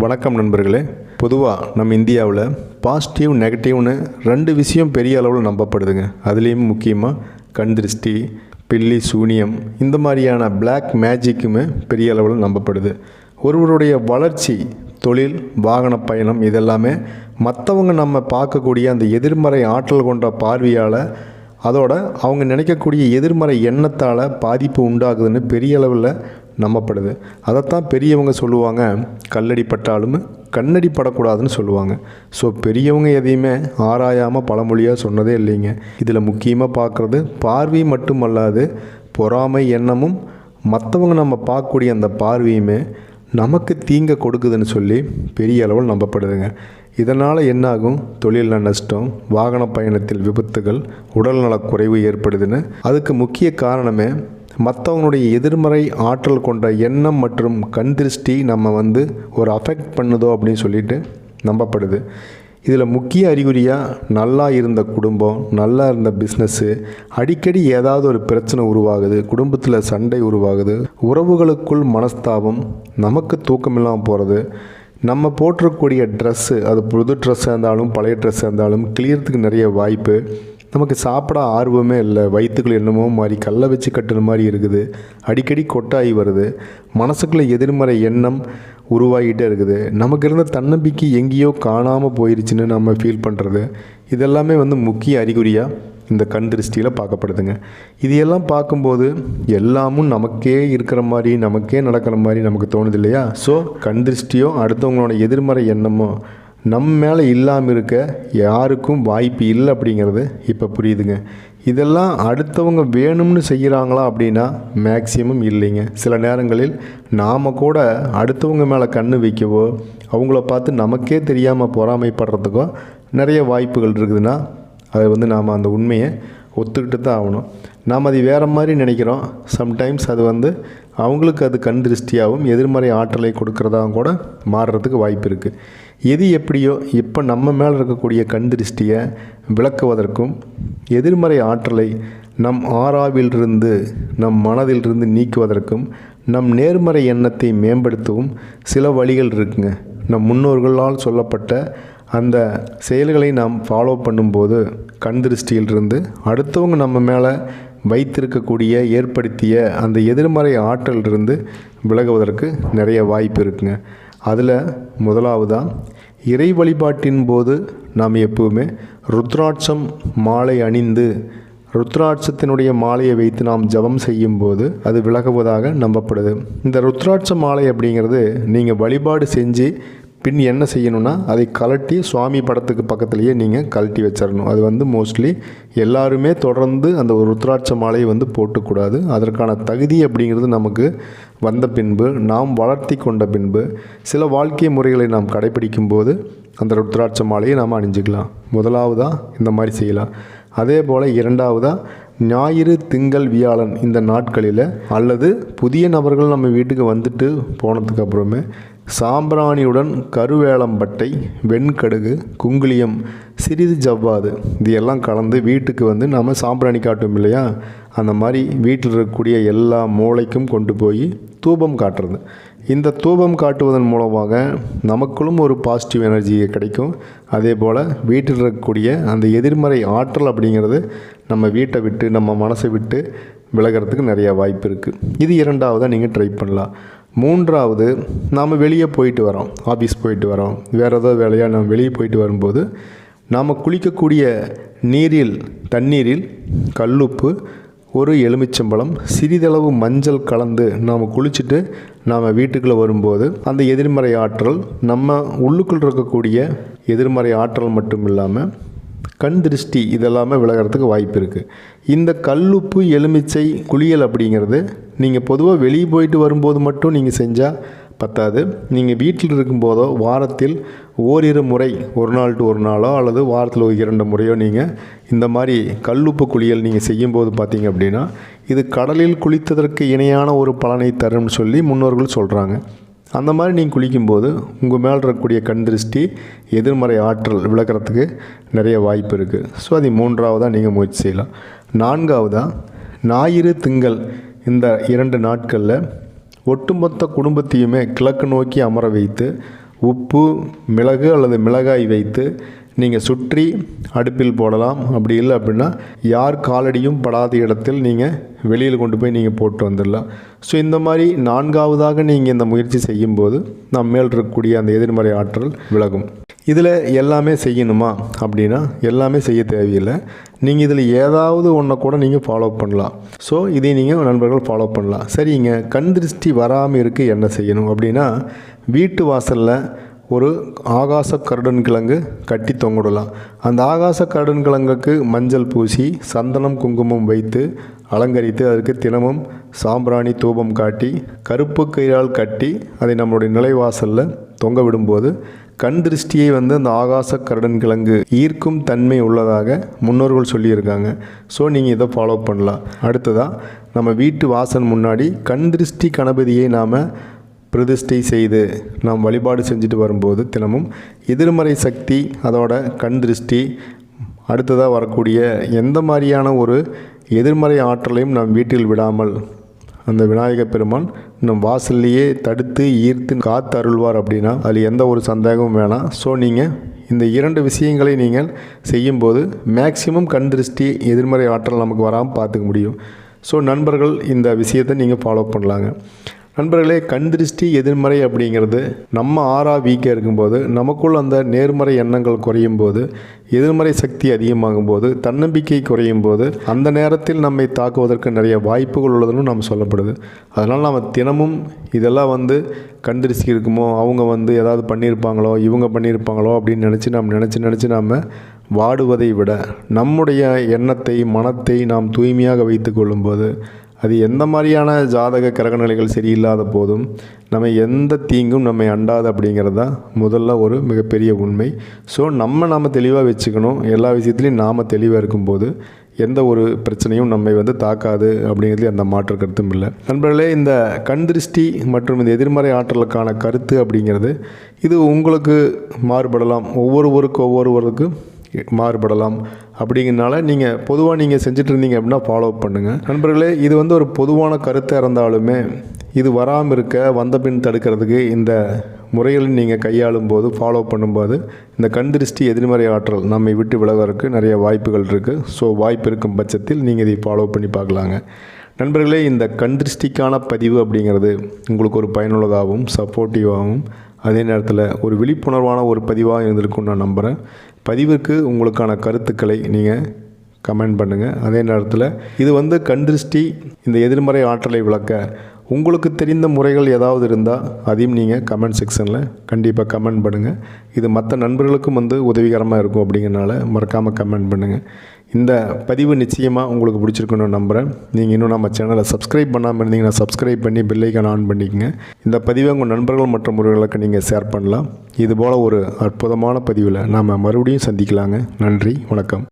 வணக்கம் நண்பர்களே. பொதுவாக நம்ம இந்தியாவில் பாசிட்டிவ் நெகட்டிவ்னு ரெண்டு விஷயம் பெரிய அளவில் நம்பப்படுதுங்க. அதுலேயும் முக்கியமாக கண் திருஷ்டி பில்லி சூனியம் இந்த மாதிரியான பிளாக் மேஜிக்குமே பெரிய அளவில் நம்பப்படுது. ஒருவருடைய வளர்ச்சி தொழில் வாகன பயணம் இதெல்லாமே மற்றவங்க நம்ம பார்க்கக்கூடிய அந்த எதிர்மறை ஆற்றல் கொண்ட பார்வையால் அதோட அவங்க நினைக்கக்கூடிய எதிர்மறை எண்ணத்தால் பாதிப்பு உண்டாகுதுன்னு பெரிய அளவில் நம்பப்படுது. அதைத்தான் பெரியவங்க சொல்லுவாங்க கல்லடி பட்டாலும் கண்ணடி படக்கூடாதுன்னு சொல்லுவாங்க. ஸோ பெரியவங்க எதையுமே ஆராயாமல் பழமொழியாக சொன்னதே இல்லைங்க. இதில் முக்கியமாக பார்க்குறது பார்வை மட்டுமல்லாது பொறாமை எண்ணமும் மற்றவங்க நம்ம பார்க்கக்கூடிய அந்த பார்வையுமே நமக்கு தீங்க கொடுக்குதுன்னு சொல்லி பெரிய அளவில் நம்பப்படுதுங்க. இதனால் என்னாகும்? தொழிலில் நஷ்டம் வாகன பயணத்தில் விபத்துகள் உடல்நலக்குறைவு ஏற்படுதுன்னு. அதுக்கு முக்கிய காரணமே மற்றவங்களுடைய எதிர்மறை ஆற்றல் கொண்ட எண்ணம் மற்றும் கண் திருஷ்டி நம்ம வந்து ஒரு அஃபெக்ட் பண்ணுதோ அப்படின்னு சொல்லிட்டு நம்பப்படுது. இதில் முக்கிய அறிகுறியாக நல்லா இருந்த குடும்பம் நல்லா இருந்த பிஸ்னஸ்ஸு அடிக்கடி ஏதாவது ஒரு பிரச்சனை உருவாகுது குடும்பத்தில் சண்டை உருவாகுது உறவுகளுக்குள் மனஸ்தாபம் நமக்கு தூக்கமில்லாமல் போகிறது நம்ம போட்டிருக்கக்கூடிய ட்ரெஸ்ஸு அது புது ட்ரெஸ்ஸாக இருந்தாலும் பழைய ட்ரெஸ்ஸாக இருந்தாலும் கிளியறதுக்கு நிறைய வாய்ப்பு நமக்கு சாப்பிட ஆர்வமே இல்லை. வயிற்றுக்குள்ள என்னமோ மாதிரி கல்லை வச்சு கட்டுற மாதிரி இருக்குது. அடிக்கடி கொட்டாகி வருது. மனசுக்குள்ளே எதிர்மறை எண்ணம் உருவாகிட்டே இருக்குது. நமக்கு இருந்த தன்னம்பிக்கை எங்கேயோ காணாமல் போயிருச்சுன்னு நம்ம ஃபீல் பண்ணுறது இதெல்லாமே வந்து முக்கிய அறிகுறியாக இந்த கண் திருஷ்டியில் பார்க்கப்படுதுங்க. இது எல்லாம் பார்க்கும்போது எல்லாமும் நமக்கே இருக்கிற மாதிரி நமக்கே நடக்கிற மாதிரி நமக்கு தோணுது இல்லையா? ஸோ கண் திருஷ்டியோ அடுத்தவங்களோட எதிர்மறை எண்ணமோ நம்ம மேலே இல்லாமல் இருக்க யாருக்கும் வாய்ப்பு இல்லை அப்படிங்கிறது இப்போ புரியுதுங்க. இதெல்லாம் அடுத்தவங்க வேணும்னு செய்கிறாங்களா அப்படின்னா மேக்சிமம் இல்லைங்க. சில நேரங்களில் நாம் கூட அடுத்தவங்க மேலே கண்ணு வைக்கவோ அவங்கள பார்த்து நமக்கே தெரியாமல் பொறாமைப்படுறதுக்கோ நிறைய வாய்ப்புகள் இருக்குதுன்னா அதை வந்து நாம் அந்த உண்மையை ஒத்துக்கிட்டு தான் ஆகணும். நாம் அது வேறு மாதிரி நினைக்கிறோம். சம்டைம்ஸ் அது வந்து அவங்களுக்கு அது கண் திருஷ்டியாகவும் எதிர்மறை ஆற்றலை கொடுக்கறதாகவும் கூட மாறுறதுக்கு வாய்ப்பு இருக்குது எது எப்படியோ இப்போ நம்ம மேலே இருக்கக்கூடிய கண் திருஷ்டியை விளக்குவதற்கும் எதிர்மறை ஆற்றலை நம் ஆறாவிலிருந்து நம் மனதிலிருந்து நீக்குவதற்கும் நம் நேர்மறை எண்ணத்தை மேம்படுத்தவும் சில வழிகள் இருக்குங்க. நம் முன்னோர்களால் சொல்லப்பட்ட அந்த செயல்களை நாம் ஃபாலோ பண்ணும்போது கண் திருஷ்டியிலிருந்து அடுத்தவங்க நம்ம மேலே வைத்திருக்கக்கூடிய ஏற்படுத்திய அந்த எதிர்மறை ஆற்றலிருந்து விலகுவதற்கு நிறைய வாய்ப்பு இருக்குங்க. அதில் முதலாவதாக இறை வழிபாட்டின் போது நாம் எப்பவுமே ருத்ராட்சம் மாலை அணிந்து ருத்ராட்சத்தினுடைய மாலையை வைத்து நாம் ஜபம் செய்யும்போது அது விலகுவதாக நம்பப்படுது. இந்த ருத்ராட்ச மாலை அப்படிங்கிறது நீங்கள் வழிபாடு செஞ்சு பின் என்ன செய்யணும்னா அதை கலட்டி சுவாமி படத்துக்கு பக்கத்துலேயே நீங்கள் கழட்டி வச்சிடணும் அது வந்து மோஸ்ட்லி எல்லாருமே தொடர்ந்து அந்த ஒரு ருத்ராட்ச மாலையை வந்து போட்டுக்கூடாது. அதற்கான தகுதி அப்படிங்கிறது நமக்கு வந்த பின்பு நாம் வளர்த்தி கொண்ட பின்பு சில வாழ்க்கை முறைகளை நாம் கடைபிடிக்கும் போது அந்த ருத்ராட்ச மாலையை நாம் அணிஞ்சிக்கலாம். முதலாவதாக இந்த மாதிரி செய்யலாம். அதே போல் இரண்டாவதாக ஞாயிறு திங்கள் வியாழன் இந்த நாட்களில் அல்லது புதிய நபர்கள் நம்ம வீட்டுக்கு வந்துட்டு போனதுக்கு அப்புறமே சாம்பிராணியுடன் கருவேலம்பட்டை வெண்கடுகு குங்குளியம் சிறிது ஜவ்வாது இது எல்லாம் கலந்து வீட்டுக்கு வந்து நாம் சாம்பிராணி காட்டும் இல்லையா? அந்த மாதிரி வீட்டில் இருக்கக்கூடிய எல்லா மூளைக்கும் கொண்டு போய் தூபம் காட்டுறது. இந்த தூபம் காட்டுவதன் மூலமாக நமக்குள்ளும் ஒரு பாசிட்டிவ் எனர்ஜி கிடைக்கும். அதே போல் வீட்டில் இருக்கக்கூடிய அந்த எதிர்மறை ஆற்றல் அப்படிங்கிறது நம்ம வீட்டை விட்டு நம்ம மனசை விட்டு விலகிறதுக்கு நிறையா வாய்ப்பு இருக்குது இது இரண்டாவதாக நீங்கள் ட்ரை பண்ணலாம். மூன்றாவது நாம் வெளியே போயிட்டு வரோம் ஆஃபீஸ் போயிட்டு வரோம். வேறு ஏதாவது வேலையாக நம்ம வெளியே போயிட்டு வரும்போது நாம் குளிக்கக்கூடிய நீரில் தண்ணீரில் கல்லுப்பு ஒரு எலுமிச்சம்பழம் சிறிதளவு மஞ்சள் கலந்து நாம் குளிச்சுட்டு நாம் வீட்டுக்குள்ளே வரும்போது அந்த எதிர்மறை ஆற்றல் நம்ம உள்ளுக்குள் இருக்கக்கூடிய எதிர்மறை ஆற்றல் மட்டும் இல்லாமல் கண் திருஷ்டி இதெல்லாமே விலகிறதுக்கு வாய்ப்பு இருக்குது இந்த கல்லுப்பு எலுமிச்சை குளியல் அப்படிங்கிறது நீங்கள் பொதுவாக வெளியே போயிட்டு வரும்போது மட்டும் நீங்கள் செஞ்சால் பத்தாது. நீங்கள் வீட்டில் இருக்கும்போதோ வாரத்தில் ஓரிரு முறை ஒரு நாள் டு ஒரு நாளோ அல்லது வாரத்தில் ஒரு இரண்டு முறையோ நீங்கள் இந்த மாதிரி கல்லுப்பு குளியல் நீங்கள் செய்யும்போது பார்த்தீங்க அப்படின்னா இது கடலில் குளித்ததற்கு இணையான ஒரு பலனை தரும்னு சொல்லி முன்னோர்கள் சொல்கிறாங்க அந்த மாதிரி நீங்கள் குளிக்கும்போது உங்கள் மேலே இருக்கக்கூடிய கண் திருஷ்டி எதிர்மறை ஆற்றல் விளக்கிறதுக்கு நிறைய வாய்ப்பு இருக்குது ஸோ அது மூன்றாவதாக நீங்கள் முயற்சி செய்யலாம். நான்காவதாக ஞாயிறு திங்கள் இந்த இரண்டு நாட்களில் ஒட்டுமொத்த குடும்பத்தையுமே கிழக்கு நோக்கி அமர வைத்து உப்பு மிளகு அல்லது மிளகாய் வைத்து நீங்கள் சுற்றி அடுப்பில் போடலாம். அப்படி இல்லை அப்படின்னா யார் காலடியும் படாத இடத்தில் நீங்கள் வெளியில் கொண்டு போய் நீங்கள் போட்டு வந்துடலாம். ஸோ இந்த மாதிரி நான்காவதாக நீங்கள் இந்த முயற்சி செய்யும்போது நம்ம மேல் இருக்கக்கூடிய அந்த எதிர்மறை ஆற்றல் விலகும். இதில் எல்லாமே செய்யணுமா? அப்படின்னா எல்லாமே செய்ய தேவையில்லை. நீங்கள் இதில் ஏதாவது ஒன்றை கூட நீங்கள் ஃபாலோ பண்ணலாம். ஸோ இதை நீங்கள் நண்பர்கள் ஃபாலோ பண்ணலாம். சரிங்க. கண் திருஷ்டி வராமல் இருக்க என்ன செய்யணும்? அப்படின்னா வீட்டு வாசலில் ஒரு ஆகாச கருடன் கிழங்கு கட்டி தொங்கிடலாம். அந்த ஆகாச கருடன் கிழங்குக்கு மஞ்சள் பூசி சந்தனம் குங்குமம் வைத்து அலங்கரித்து அதற்கு தினமும் சாம்பிராணி தூபம் காட்டி கருப்பு கயிறால் கட்டி அதை நம்மளுடைய நிலைவாசலில் தொங்க விடும்போது கண் திருஷ்டியை வந்து அந்த ஆகாச கருடன் கிழங்கு ஈர்க்கும் தன்மை உள்ளதாக முன்னோர்கள் சொல்லியிருக்காங்க. ஸோ நீங்கள் இதை ஃபாலோ பண்ணலாம். அடுத்ததாக நம்ம வீட்டு வாசல் முன்னாடி கண் திருஷ்டி கணபதியை நாம் பிரதிஷ்டை செய்து நாம் வழிபாடு செஞ்சுட்டு வரும்போது தினமும் எதிர்மறை சக்தி அதோட கண் திருஷ்டி அடுத்ததாக வரக்கூடிய எந்த மாதிரியான ஒரு எதிர்மறை ஆற்றலையும் நம் வீட்டில் விடாமல் அந்த விநாயக பெருமான் நம் வாசல்லையே தடுத்து ஈர்த்து காத்து அருள்வார் அப்படின்னா அதில் எந்த ஒரு சந்தேகமும் வேணாம். ஸோ நீங்கள் இந்த இரண்டு விஷயங்களை நீங்கள் செய்யும்போது மேக்சிமம் கண் திருஷ்டி எதிர்மறை ஆற்றல் நமக்கு வராமல் பார்த்துக்க முடியும். ஸோ நண்பர்கள் இந்த விஷயத்தை நீங்கள் ஃபாலோ பண்ணலாங்க. நண்பர்களே கண் திருஷ்டி எதிர்மறை அப்படிங்கிறது நம்ம ஆறா வீக்காக இருக்கும்போது நமக்குள் அந்த நேர்மறை எண்ணங்கள் குறையும் போது எதிர்மறை சக்தி அதிகமாகும் போது தன்னம்பிக்கை குறையும் போது அந்த நேரத்தில் நம்மை தாக்குவதற்கு நிறைய வாய்ப்புகள் உள்ளதுன்னு நம்ம சொல்லப்படுது. அதனால் நாம் தினமும் இதெல்லாம் வந்து கண் திருஷ்டி இருக்குமோ அவங்க வந்து ஏதாவது பண்ணியிருப்பாங்களோ இவங்க பண்ணியிருப்பாங்களோ அப்படின்னு நினச்சி நாம் நினச்சி நினச்சி நாம் வாடுவதை விட நம்முடைய எண்ணத்தை மனத்தை நாம் தூய்மையாக வைத்து கொள்ளும்போது அது எந்த மாதிரியான ஜாதக கிரகநிலைகள் சரியில்லாத போதும் நம்ம எந்த தீங்கும் நம்மை அண்டாது அப்படிங்கிறது தான் முதல்ல ஒரு மிகப்பெரிய உண்மை. ஸோ நம்ம நாம் தெளிவாக வச்சுக்கணும். எல்லா விஷயத்துலையும் நாம் தெளிவாக இருக்கும்போது எந்த ஒரு பிரச்சனையும் நம்மை வந்து தாக்காது அப்படிங்கிறதுல அந்த மாற்று கருத்தும் இல்லை. நண்பர்களே இந்த கண் திருஷ்டி மற்றும் இந்த எதிர்மறை ஆற்றலுக்கான கருத்து அப்படிங்கிறது இது உங்களுக்கு மாறுபடலாம். ஒவ்வொருவருக்கு ஒவ்வொருவருக்கு மாறுபடலாம். அப்படிங்கிறனால நீங்கள் பொதுவாக நீங்கள் செஞ்சுட்டு இருந்தீங்க அப்படின்னா ஃபாலோ பண்ணுங்கள் நண்பர்களே இது வந்து ஒரு பொதுவான கருத்தாக இருந்தாலுமே இது வராமல் இருக்க வந்த பின் தடுக்கிறதுக்கு இந்த முறைகளை நீங்கள் கையாளும் போது ஃபாலோ பண்ணும்போது இந்த கண் திருஷ்டி எதிர்மறை ஆற்றல் நம்மை விட்டு விலகிறதுக்கு நிறைய வாய்ப்புகள் இருக்குது ஸோ வாய்ப்பு இருக்கும் பட்சத்தில் நீங்கள் இதை ஃபாலோ பண்ணி பார்க்கலாங்க. நண்பர்களே இந்த கண் திருஷ்டிக்கான பதிவு அப்படிங்கிறது உங்களுக்கு ஒரு பயனுள்ளதாகவும் சப்போர்ட்டிவாகவும் அதே நேரத்தில் ஒரு விழிப்புணர்வான ஒரு பதிவாக இருந்திருக்கும் நான் நம்புகிறேன் பதிவுக்கு உங்களுக்கான கருத்துக்களை நீங்கள் கமெண்ட் பண்ணுங்கள் அதே நேரத்தில் இது வந்து கண் திருஷ்டி இந்த எதிர்மறை ஆற்றலை விளக்க உங்களுக்கு தெரிந்த முறைகள் ஏதாவது இருந்தால் அதையும் நீங்கள் கமெண்ட் செக்ஷனில் கண்டிப்பாக கமெண்ட் பண்ணுங்கள் இது மற்ற நண்பர்களுக்கும் வந்து உதவிகரமாக இருக்கும் அப்படிங்கிறனால மறக்காமல் கமெண்ட் பண்ணுங்கள் இந்த பதிவு நிச்சயமாக உங்களுக்கு பிடிச்சிருக்குன்னு நம்புகிறேன் நீங்கள் இன்னும் நம்ம சேனலை சப்ஸ்கிரைப் பண்ணாமல் இருந்தீங்கன்னா சப்ஸ்கிரைப் பண்ணி பெல்லைக்கான ஆன் பண்ணிக்கங்க. இந்த பதிவை உங்கள் நண்பர்கள் மற்றும் முறைகளுக்கு நீங்கள் ஷேர் பண்ணலாம். இதுபோல் ஒரு அற்புதமான பதிவில் நாம் மறுபடியும் சந்திக்கலாங்க. நன்றி வணக்கம்.